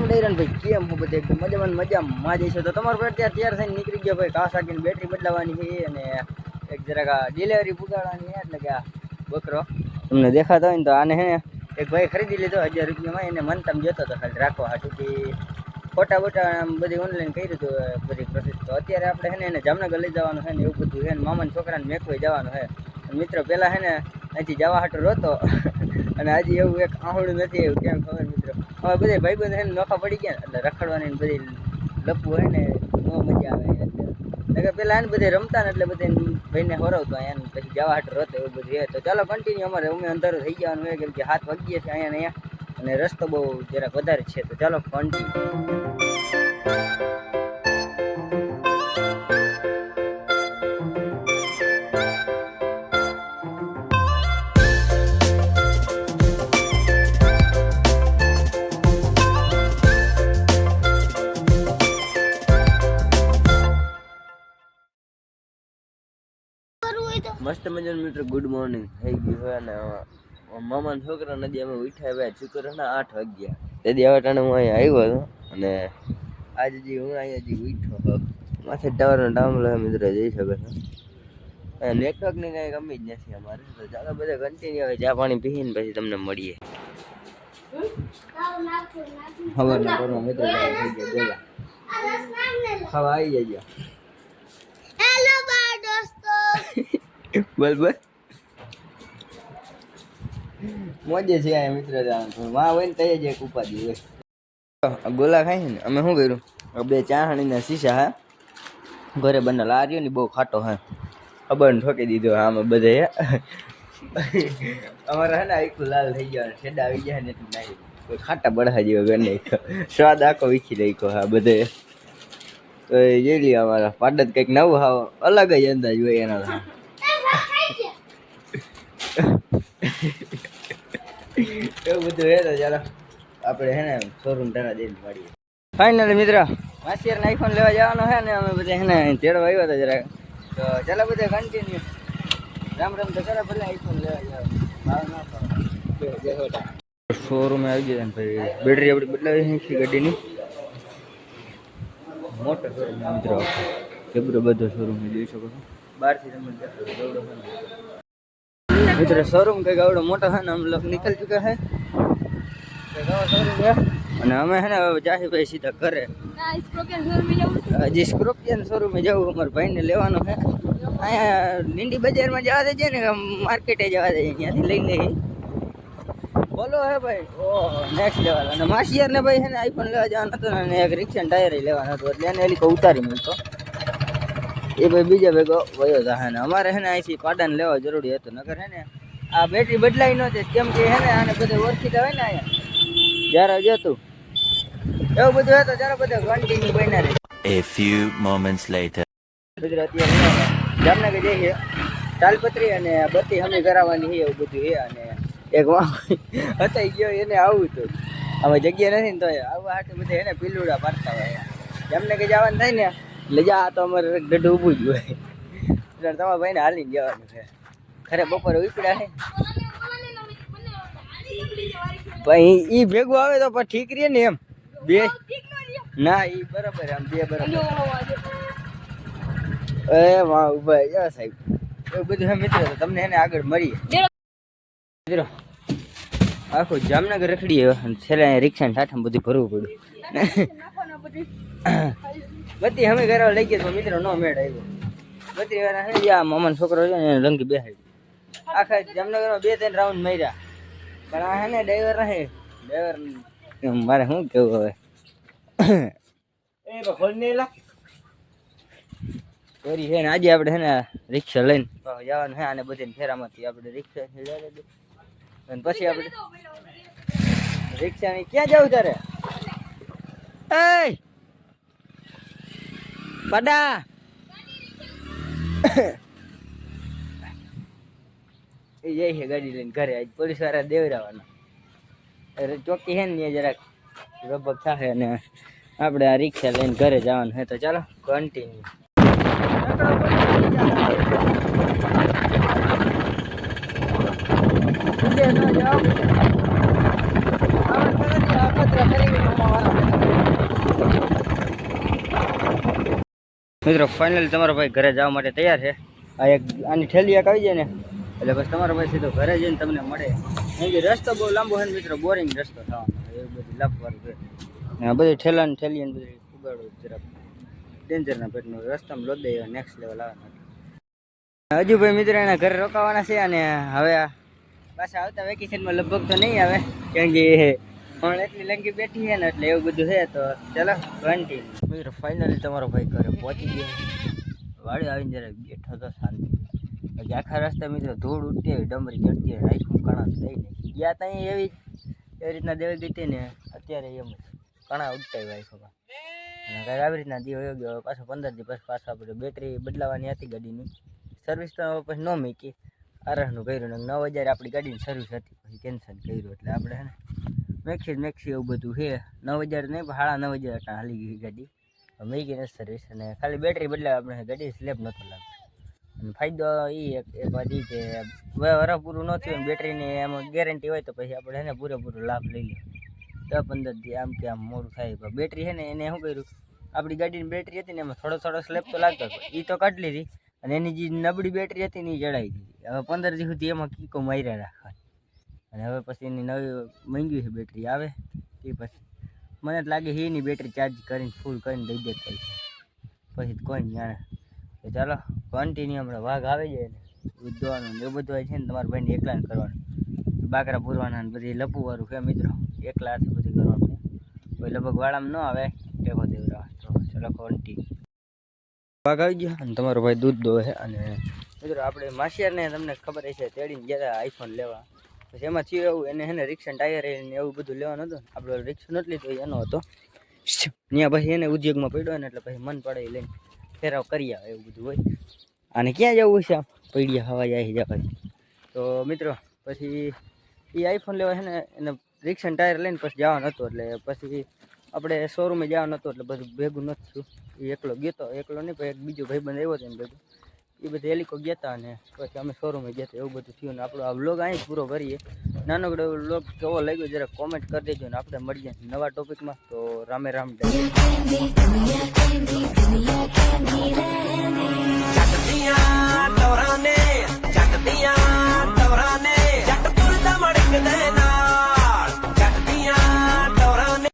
રામ ડેરન ભાઈ, કેમ હું બધે એકદમ મજામાં મજામાં જઈશું. તો તમારું પણ અત્યારે તૈયાર થઈને નીકળી ગયો ભાઈ. કાસ હાકીને બેટરી બદલાવાની છે અને એક જરાક ડિલિવરી પુગાડવાની એટલે કે આ બકરો તમને દેખાતો હોય ને તો આને હે એક ભાઈ ખરીદી લીધો, હજાર રૂપિયામાં. એને મનતમ જોતો હતો, ખાલી રાખવા હાટું કે ફોટા બોટા બધી ઓનલાઈન કર્યું હતું બધી પ્રોસેસ તો અત્યારે આપણે હે ને એને જામનગર લઈ જવાનું છે ને એવું બધું છે ને મામાના છોકરાને મેકવાઈ જવાનું છે. મિત્રો પહેલાં હે ને અહીંથી જવા હાટું રોતો અને આજે એવું એક આહુડું નથી એવું કેમ ખબર મિત્રો? હવે બધે ભાઈબંધ ને નોખા પડી ગયા એટલે રખડવાની બધી લપવું હોય ને, બહુ મજા આવે એટલે પેલા એને બધે રમતા ને એટલે બધે ભાઈને હરવતો અહીંયા પછી જવા હાટું રોતો એવું બધું એ તો ચાલો કન્ટિન્યુ અમારે અમે અંધારું થઈ જવાનું હોય કેમ કે હાથ વાગીએ છે અહીંયા ને અહીંયા, અને રસ્તો બહુ જરાક વધારે છે, તો ચાલો કન્ટિન્યુ મસ્ત મજાનું મિત્રો ગુડ મોર્નિંગ થઈ ગયું હોય અને મામાના છોકરા નદી અમે ઉઠ્યા આવ્યા છોકરાના આઠ વાગ્યા. તેથી હવે ટાણે હું અહીંયા આવ્યો હતો અને આજે જે હું અહીંયા જે ઉઠ્યો હતો માથે ટાવરનો ટાવર મિત્રો જઈ શકો છો. નેટવર્કની કાંઈ કમી જ નથી અમારે. તો ચાલો બધા કન્ટિન્યુ હવે ચા પાણી પીને પછી તમને મળીએ. મિત્રો થઈ ગયા ભેગા ખાવા આવી જજો હેલો બાય દોસ્તો. બોલ બોલ. મોજે છે આ મિત્ર જવાનું માં હોય ને તઈ જ એક ઉપાધિ હોય. ગોલા ખાય ને અમે શું કર્યું? બે ચાહણીના શીશા હા? ઘરે બનેલા આ રહ્યો ને બહુ ખાટો હા? ખબર ઠોકી દીધો અમે બધે અમારે હે ને આખું લાલ થઈ ગયા છેડા આવી ગયા ને કોઈ ખાટા બળા જેવો ઘર સ્વાદ આખો વીખી નાખ્યો હા બધે. તો એ જોઈ અમારા પાડત કંઈક નવું હાવ અલગ જ અંદાજ હોય એના તો. એવું બધું હે તો ચાલો. આપણે હે ને શોરૂમ ટાણા જઈને મળીએ. ફાઇનલ મિત્ર. માસિયાર આઈફોન લેવા જવાનો છે ને અમે બધા હે ને તેડવા આવ્યા હતા જરાક. તો ચાલો બધા કન્ટિન્યુ રામ રામ તો કરે ભલે આઈફોન લેવા જાવ. ભાવ ના પાડો. શોરૂમે આવી ગયા ને ભાઈ. બેટરી આપણી બદલાવી છે ગાડીની. મોટો શોરૂમ મિત્રો. જબરો બધો શોરૂમ જોઈ શકો છો. બહારથી તમે દેખો તો એવડો છે. ને. મિત્રો શોરૂમ કંઈક આવડો મોટો છે ને અમે લોકો નીકળી ચૂક્યા છે. અને અમે છે ને જાહી ભાઈ સીધા ઘરે. હજી સ્કોર્પિયન શોરૂમે જવું અમારા ભાઈને લેવાનો છે. અહીંયા લીંડી બજારમાં જવા દેજે ને માર્કેટે જવા દે ત્યાંથી લઈ લઈ બોલો હે ભાઈ. ઓહો નેક્સ્ટ લેવલ અને માસિયાર ને ભાઈ હે ને આઈફોન લેવા જવાનું હતું ને એક રિક્ષા ટાયર લેવાનું હતું. એટલે એને એલી ઉતારી મૂકતો એ ભાઈ બીજા ભેગો વયો હે ને. અમારે હે ને અહીંથી પાડાને લેવા જરૂરી હતું. નકર હે ને આ બેટરી બદલાઈ નહોતી કેમ કે હે ને આને બધે ઓળખીતા હોય ને અહીંયા. જ્યારે જતું એવું બધું હતું જ્યારે બધા કન્ટિન્યુ બન્યા રહે. A few moments later. Gujarati Jamnagar જઈએ તાલપત્રી અને બત્તી હમી કરાવવાની છે એવું બધું એ અને એક હતાઈ ગયો એને આવું હતું. હવે જગ્યા નથી ને તો આવા હાટે બધે એને પીલુડા પાડતા હોય. જામનગર જવાનું થાય ને એટલે જા તો અમારે ગઢ ઊભું જ હોય. એટલે તમારા ભાઈને હાલીને જવાનું છે. ખરે બપોરે ઉપડ્યા છે. ભાઈ ઈ ભેગું આવે તો પણ ઠીક રહે ને એમ. બે ના ઈ બરાબર આમ બે બરાબર. એ વાહ ઊભા યા સાહેબ એવું બધું મિત્રો તમને એને આગળ મળીએ. મિત્રો આખું જામનગર રખડીએ છેલ્લે રિક્ષા ઠાઠા બધું ભરવું પડ્યું. બધી અમે ઘરે લઈ ગયા તો મિત્રો નો મેળ આવ્યો. બત્રી વાળા હે યા મામાનો છોકરો છે ને એને રંગ બેહાડી આખા જામનગરમાં બે ત્રણ રાઉન્ડ માર્યા. પણ આ હે ને ડ્રાઈવર રહે. ડ્રાઈવર મારે શું કેવું હવે? એ ખોલ નહીં લા ચોરી છે ને આજે આપણે છે ને રિક્ષા લઈને પાછું જવાનું છે અને બધી ફેરામાંથી. આપણે રિક્ષા અને પછી આપણે રિક્ષાની ક્યાં જવું તારે? એ બડા એ જાય છે ગાડી લઈને ઘરે. આજ પોલીસવાળા દેવરાવાના. અરે ચોકી હે ને જરાક રબક થશે અને આપણે આ રિક્ષા લઈને ઘરે જવાનું છે તો ચાલો કન્ટિન્યુ જાઓ. મિત્રો ફાઇનલી તમારો ભાઈ ઘરે જવા માટે તૈયાર છે. આ એક આની ઠેલી એક આવી જાય ને, એટલે બસ તમારો ભાઈ સીધો ઘરે જઈને તમને મળે. અહીંથી રસ્તો બહુ લાંબો છે ને મિત્રો બોરિંગ રસ્તો થવાનો. એ બધી લાભવાળું છે. ને બધી ઠેલા ને ઠેલી ને બધી ઉગાડો જરાક. ડેન્જરના પેટનું રસ્તામાં લોદ નેક્સ્ટ લેવલ આવે હજુ ભાઈ મિત્રો એના ઘરે રોકાવાના છે અને હવે પાછા આવતા વેકેશનમાં લગભગ તો નહીં આવે, કારણ કે પણ એટલી લંગી બેઠી છે ને એટલે એવું બધું છે તો ચાલો ઘંટી મિત્રો ફાઇનલી તમારો ભાઈ ઘરે પહોંચી ગયો. વાડી આવીને જરા બેઠો તો શાંતિ. બાકી આખા રસ્તા મિત્રો ધૂળ ઉઠતી હોય, ડમરી ચડતી હોય, રાખ્યું કણા લઈને ગયા ત્યાં એવી એ રીતના દેવી દીધી ને અત્યારે એમ કણા ઉડતા હોય ખબર અને કાંઈ આવી રીતના દી વયો ગયો, પાછો પંદર દિવસ પાછો આપણે બેટરી બદલાવાની હતી ગાડીની. સર્વિસ તો પછી ન મૂકી. આરસનું કર્યું ને નવ હજાર આપણી ગાડીની સર્વિસ હતી, પછી કેન્સલ કર્યું એટલે આપણે ને મેક્સી મેક્સી એવું બધું છે. નવ હજાર નહીં સાડા નવ હજાર અટાણ હાલી ગઈ ગાડી. મેં ગઈ નથી સર્વિસ અને ખાલી બેટરી બદલાવે આપણે ગાડી સ્લેબ નહોતો લાગતો. અને ફાયદો એ એક વાત એ કે વરસ પૂરું ન થયું બેટરીની એમાં ગેરંટી હોય તો પછી આપણે એને પૂરેપૂરો લાભ લઈ લઈએ. દસ પંદર દી આમ કે આમ મોડું થાય. બેટરી છે ને એને શું કર્યું? આપણી ગાડીની બેટરી હતી ને એમાં થોડો થોડો સ્લેપ તો લાગતો એ તો કાઢી લીધી. અને એની જે નબળી બેટરી હતી ને એ જડાવી દીધી હવે પંદર દી સુધી એમાં કીકો માર્યા રાખવાની. અને હવે પછી એની નવી મંગી છે બેટરી આવે, એ પછી. મને લાગે છે એની બેટરી ચાર્જ કરીને ફૂલ કરીને દઈ દેતા છે પછી કોઈ જાણે. તો ચાલો કન્ટિન્યુ હમણાં વાઘ આવે જાય ને દૂધ દોવાનું ને એવું બધું હોય છે ને, તમારા ભાઈને એકલાને કરવાનું. બાકરા પૂરવાના ને બધી લપુવાળું છે મિત્રો. એકલા હાથે બધું કરવાનું કોઈ લગભગ વાળામાં ન આવે, ટેકો દેવ તો ચાલો કન્ટિન્યુ વાઘ આવી ગયો અને તમારો ભાઈ દૂધ દોહે છે અને મિત્રો આપણે માસિયારને તમને ખબર હશે, તેડીને ગયા આઈફોન લેવા. પછી એમાં થયું એવું, એને છે ને રિક્ષા ટાયર ને એવું બધું લેવાનું હતું. આપણે રિક્ષા નથી લીધો એનો હતો. ત્યાં પછી એને ઉદ્યોગમાં પડ્યો ને એટલે પછી મન પડે લઈને ફેરાવ કરી આવે એવું બધું હોય. અને ક્યાં જવું છે આમ? પૈડિયા હવા જાય જવા તો મિત્રો, પછી એ આઈફોન લેવા છે ને, એને રિક્ષા ટાયર લઈને પછી જવાનું હતું એટલે પછી આપણે શોરૂમે જવાનું હતું એટલે બધું ભેગું નથી થયું એ એકલો ગયો તો એકલો નહીં પણ એક બીજો ભાઈ બંધ આવ્યો હતો એમ ભેગું એ બધા એલિકો ગયા હતા અને પછી અમે શોરૂમે ગયા હતા એવું બધું થયું ને આપણો આ વ્લોગ અહીં પૂરો કરીએ નાનકડો વ્લોગ કેવો લાગ્યો જરા કોમેન્ટ કરી દેજો ને આપણે મળીએ નવા ટોપિકમાં તો રામે રામ જગતિયા તવરાને જગતિયા તવરાને જગતુર દમડક દેના